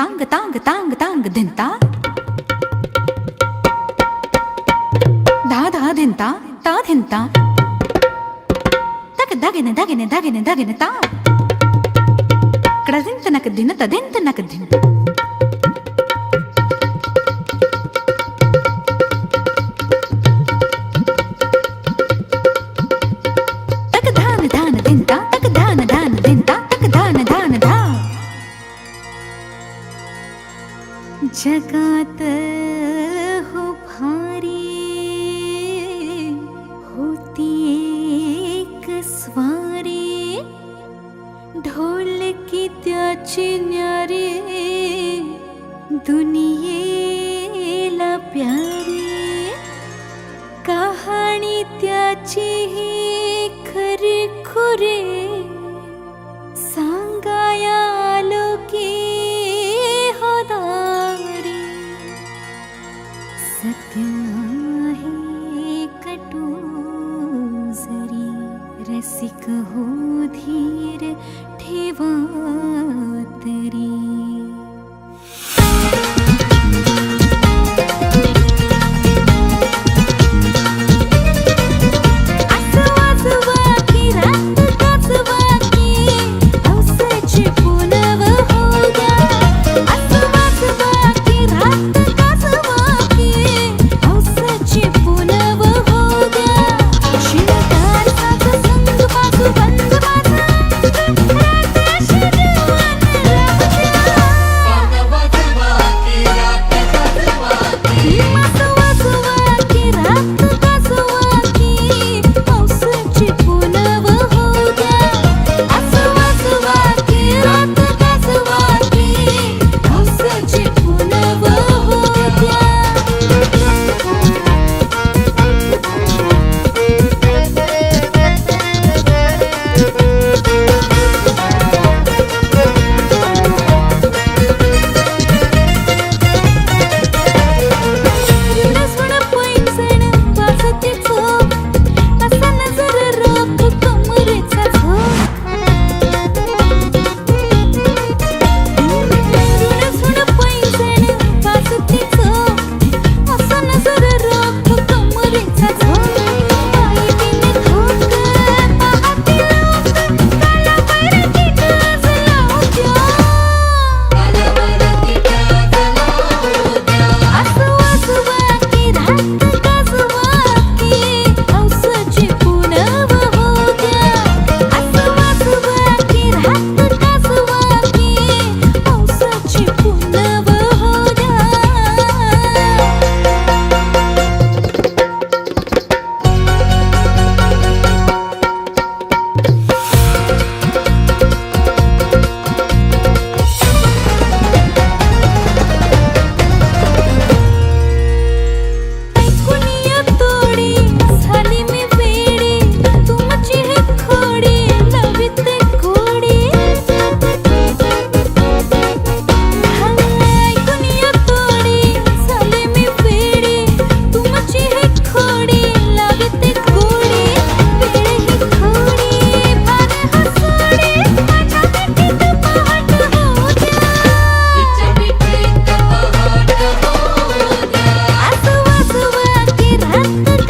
ತಾಂಗ ತಾಂಗ ತಾಂಗ ತಾಂಗ, ದಿಂತ. ದಾದಾ, ದಿಂತ, ತಾ, ದಿಂತ. ತಕ ದಗೆನೆ ದಗೆನೆ ದಗೆನೆ ದಗೆನೆ, ತಾ. ಕಡದಿಂತ ನಕ ದಿನ ತದೆಂತ ನಕ ದಿಂತ जगात हो भारी होती एक स्वारी। ढोल की त्याची न्यारी दुनि Thank you.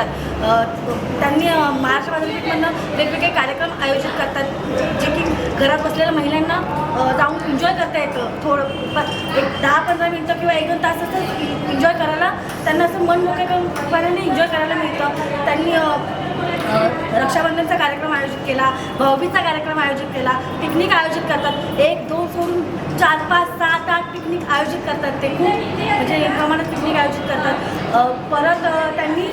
करतात. त्यांनी महाराष्ट्र बाजारपेठमधनं वेगवेगळे कार्यक्रम आयोजित करतात. जे की घरात बसलेल्या महिलांना जाऊन एन्जॉय करता येतं. थोडं एक दहा पंधरा मिनटं किंवा एक दोन तास असं एन्जॉय करायला त्यांना असं मन मोकळेपणाने एन्जॉय करायला मिळतं. त्यांनी रक्षाबंधनचा कार्यक्रम आयोजित केला भाऊबीजचा कार्यक्रम आयोजित केला पिकनिक आयोजित करतात. एक दोन सोडून चार पाच सात आठ पिकनिक आयोजित करतात ते खूप म्हणजे प्रमाणात पिकनिक आयोजित करतात. परत त्यांनी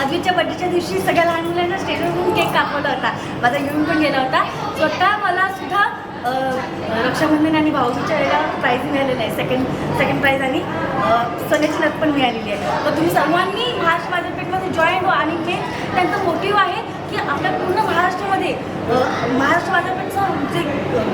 आजवीच्या बड्डेच्या दिवशी सगळ्या लहान मुलांना स्टेजवरून केक कापवला होता. माझा घेऊन पण गेला होता. स्वतः मला सुद्धा रक्षाबंधन आणि भाऊजीच्या वेळेला प्राईज मिळालेलं आहे. सेकंड सेकंड प्राईज आणि सोन्याची नथ पण मिळालेली आहे. तर तुम्ही सर्वांनी महाराष्ट्र बाजारपेठमध्ये जॉईन व्हा आणि मेन त्यांचं मोटिव्ह आहे की आपल्या पूर्ण महाराष्ट्रामध्ये महाराष्ट्र बाजारपेठचं जे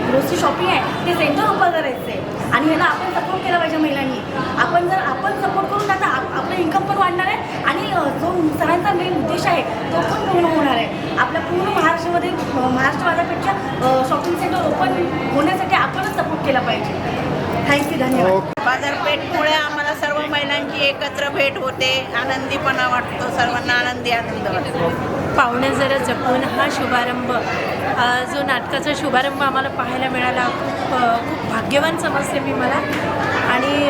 ग्रोसरी शॉपिंग आहे ते सेंटर उभं करायचं आहे आणि ह्याला आपण सपोर्ट केला पाहिजे महिलांनी. आपण जर आपण सपोर्ट करून आता आपलं इन्कम पण वाढणार आहे आणि जो सरांचा मेन उद्देश आहे तो पण पूर्ण होणार आहे. आपल्या पूर्ण महाराष्ट्रामध्ये महाराष्ट्र बाजारपेठच्या शॉपिंग सेंटर ओपन होण्यासाठी आपणच सपोर्ट केला पाहिजे. थँक्यू धन्यवाद. बाजारपेठमुळे आम्हाला सर्व महिलांची एकत्र भेट होते. आनंदीपणा वाटतो सर्वांना आनंदी आनंद वाटतो. पाहुणे जरा जपून. हा शुभारंभ जो नाटकाचा शुभारंभ आम्हाला पाहायला मिळाला खूप खूप भाग्यवान समजते मी मला. आणि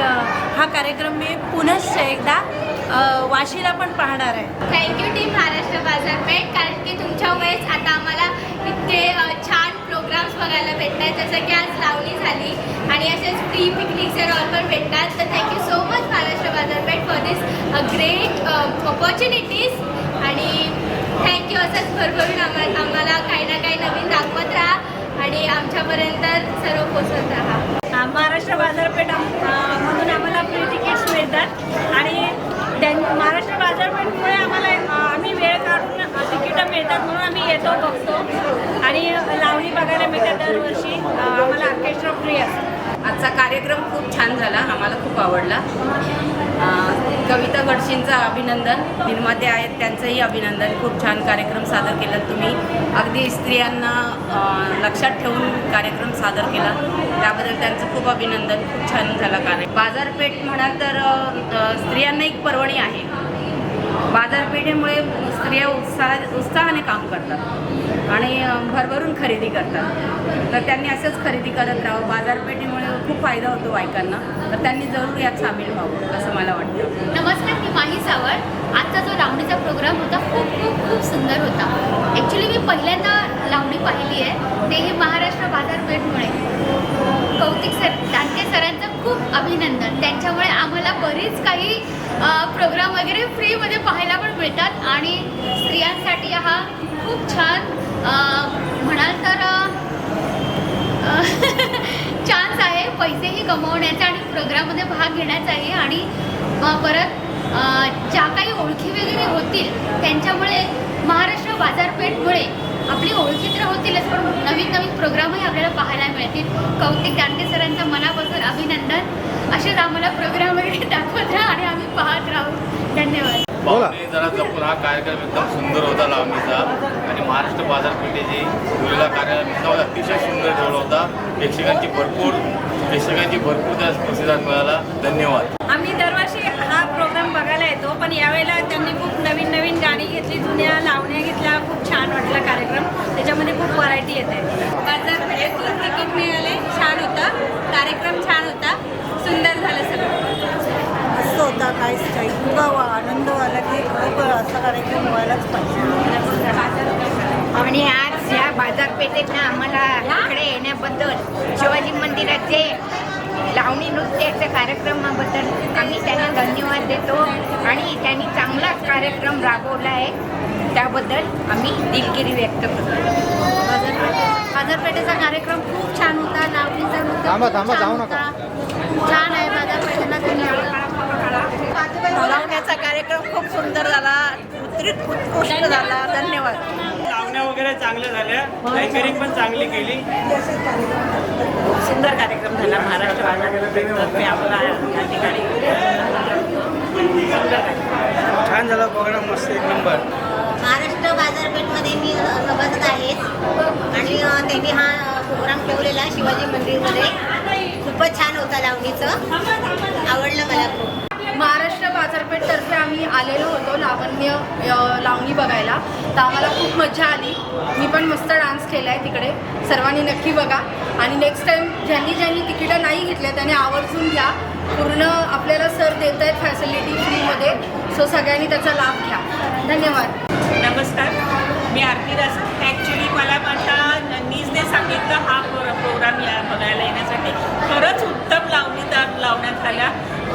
हा कार्यक्रम मी पुनश्च एकदा वाशीला पण पाहणार आहे. थँक्यू टीम महाराष्ट्र बाजारपेठ कारण की तुमच्यामुळेच आता आम्हाला इतके छान प्रोग्राम्स बघायला भेटत आहेत जसं की आज लावणी झाली आणि असेच प्री पिकनिक्स अँड ऑल पण भेटतात. तर थँक्यू सो मच महाराष्ट्र बाजारपेठ फॉर दिस ग्रेट ऑपॉर्च्युनिटीज आणि थँक्यू असंच भरभरून आम्हाला आम्हाला काही ना काही नवीन दाखवत राहा. आणि आमच्यापर्यंत सर्व पोचवत राहा. महाराष्ट्र बाजारपेठ मधून आम्हाला फ्री तिकीट्स मिळतात आणि त्यां महाराष्ट्र बाजारपेठमुळे आम्हाला अ, आम्ही वेळ काढून अ, तिकीटं मिळतात म्हणून आम्ही येतो बघतो. आणि लावणी बघायला मिळतात दरवर्षी आम्हाला ऑर्केस्ट्रा फ्री असतो. आजचा कार्यक्रम खूप छान झाला आम्हाला खूप आवडला. कविता गडशींचं अभिनंदन निर्माते आहेत त्यांचंही अभिनंदन. खूप छान कार्यक्रम सादर केला तुम्ही. अगदी स्त्रियांना लक्षात ठेवून कार्यक्रम सादर केला. त्याबद्दल त्यांचं खूप अभिनंदन. खूप छान झालं कार्य बाजारपेठ म्हणाल तर स्त्रियांना एक पर्वणी आहे. बाजारपेठेमुळे स्त्रिया उत्साह उत्साहाने काम करतात आणि भरभरून खरेदी करतात. तर त्यांनी असंच खरेदी करत राहावं. बाजारपेठेमुळे खूप फायदा होतो बायकांना. तर त्यांनी जरूर यात सामील व्हावं असं मला वाटतं. नमस्कार मी माही सावळ आजचा जो लावणीचा प्रोग्राम होता खूप खूप खूप सुंदर होता. ॲक्च्युली मी पहिल्यांदा लावणी पाहिली आहे. तेही महाराष्ट्र बाजारपेठमुळे. अभिनंदन. त्यांच्यामुळे आम्हाला बरीच काही प्रोग्राम वगैरे फ्रीमध्ये पाहायला पण मिळतात आणि स्त्रियांसाठी हा खूप छान म्हणाल तर चान्स आहे पैसेही कमवण्याचा आणि प्रोग्राममध्ये भाग घेण्याचाही आणि परत ज्या काही ओळखी वगैरे होतील त्यांच्यामुळे महाराष्ट्र बाजारपेठमुळे आपली ओळखी तर होतीलच पण नवीन नवीन प्रोग्रामही आपल्याला पाहायला मिळतील. कौतिक दांडे सरांचं मनापासून अभिनंदन. असेच आम्हाला प्रोग्राम वगैरे दाखवत राहा आणि आम्ही पाहत राहू. धन्यवाद. पाहुणे जरा जपून हा कार्यक्रम एकदम सुंदर होता लावणीचा आणि महाराष्ट्र बाजारपेठेची ठेवलेला कार्यक्रम एकदम अतिशय सुंदर ठेवला होता. प्रेक्षकांची भरपूर प्रेक्षकांची भरपूर त्या प्रतिसाद मिळाला. धन्यवाद. आम्ही दरवर्षी हा प्रोग्राम बघायला येतो पण यावेळेला त्यांनी खूप नवीन नवीन गाणी घेतली जुन्या लावण्या घेतल्या. खूप छान वाटला कार्यक्रम. त्याच्यामध्ये खूप व्हरायटी येते. बाजारपेठेतून तिकीट मिळाले छान होता. कार्यक्रम छान होता. सुंदर झालं सगळं. मस्त होता इतका वा- आनंद आला की खरोखर असा कार्यक्रम व्हायलाच पाहिजे. आणि आज या बाजारपेठेतनं आम्हाला इकडे येण्याबद्दल शिवाजी मंदिराचे लावणी नृत्याच्या कार्यक्रमाबद्दल आम्ही त्यांना धन्यवाद देतो. आणि त्यांनी चांगला कार्यक्रम राबवला आहे. त्याबद्दल आम्ही दिलगिरी व्यक्त करतो. बाजारपेठेचा कार्यक्रम खूप छान होता लावणीचा थांबा, थांबा, छान जाऊ होता. छान आहे बाजारपेठेला धन्यवाद लावण्याचा कार्यक्रम खूप सुंदर झाला उत्कृष्ट उत्कृष्ट झाला. धन्यवाद. लावण्या वगैरे चांगल्या झाल्या. लायकरिंग पण चांगली केली. सुंदर कार्यक्रम झाला. महाराष्ट्र बाजारपेठतर्फे आम्हाला या ठिकाणी. छान झाला प्रोग्राम मस्त एक नंबर. सभासद आहेत. आणि त्यांनी हा प्रोग्राम ठेवलेला शिवाजी मंदिरमध्ये. खूपच छान होता लावणीचं. आवडलं मला खूप. महाराष्ट्र बाजारपेठतर्फे आम्ही आलेलो होतो लावण्य लावणी बघायला. तर आम्हाला खूप मजा आली. मी पण मस्त डान्स केला आहे तिकडे. सर्वांनी नक्की बघा. आणि नेक्स्ट टाईम ज्यांनी ज्यांनी तिकीटं नाही घेतल्या त्यांनी आवर्जून घ्या. पूर्ण आपल्याला सर देत आहेत फॅसिलिटी फ्रीमध्ये सो सगळ्यांनी त्याचा लाभ घ्या. धन्यवाद नमस्कार मी आरती दास ॲक्च्युली मला माझ्या नीजने सांगितलं हा प्रो प्रोग्राम या बघायला येण्यासाठी खरंच उत्तम आल्या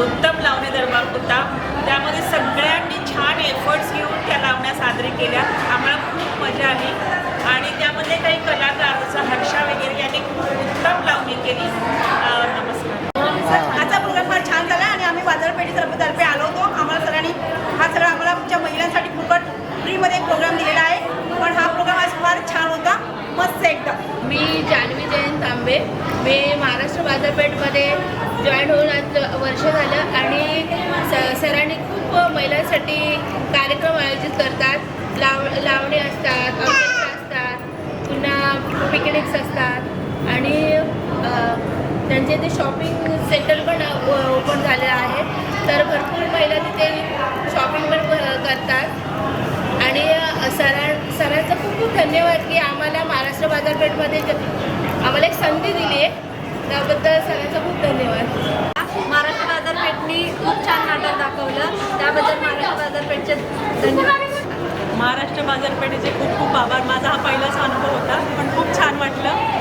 उत्तम लावणी दरबार होता. त्यामध्ये सगळ्यांनी छान एफर्ट्स घेऊन त्या लावण्या साजरी केल्या. आम्हाला खूप मजा आली. आणि त्यामध्ये काही कलाकार जसं हर्षा वगैरे यांनी खूप उत्तम लावणी केली. नमस्कार. आजचा प्रोग्राम फार छान झाला आणि आम्ही बाजारपेठी तर्फे आलो होतो. आम्हाला सगळ्यांनी हा सगळा आम्हाला आमच्या महिलांसाठी फुकट फ्रीमध्ये एक प्रोग्राम दिलेला आहे. पण हा प्रोग्राम आज फार छान होता. मस्त एकदम. मी जान्हवी जयंत तांबे. मी महाराष्ट्र बाजारपेठमध्ये जॉईन होऊन आज वर्ष झालं आणि स सरांनी खूप महिलांसाठी कार्यक्रम आयोजित करतात. लाव लावणी असतात असतात पुन्हा पिकनिक्स असतात. आणि त्यांचे ते शॉपिंग सेंटर पण ओपन झाले आहे. तर भरपूर महिला तिथे शॉपिंग पण करतात. आणि सरां सरांचं खूप खूप धन्यवाद की आम्हाला महाराष्ट्र बाजारपेठमध्ये आम्हाला एक संधी दिली आहे. त्याबद्दल सगळ्यांचा खूप धन्यवाद. महाराष्ट्र बाजारपेठनी खूप छान नाटक दाखवलं. त्याबद्दल महाराष्ट्र बाजारपेठचे धन्यवाद. महाराष्ट्र बाजारपेठेचे खूप खूप आभार. माझा हा पहिलाच अनुभव होता पण खूप छान वाटलं.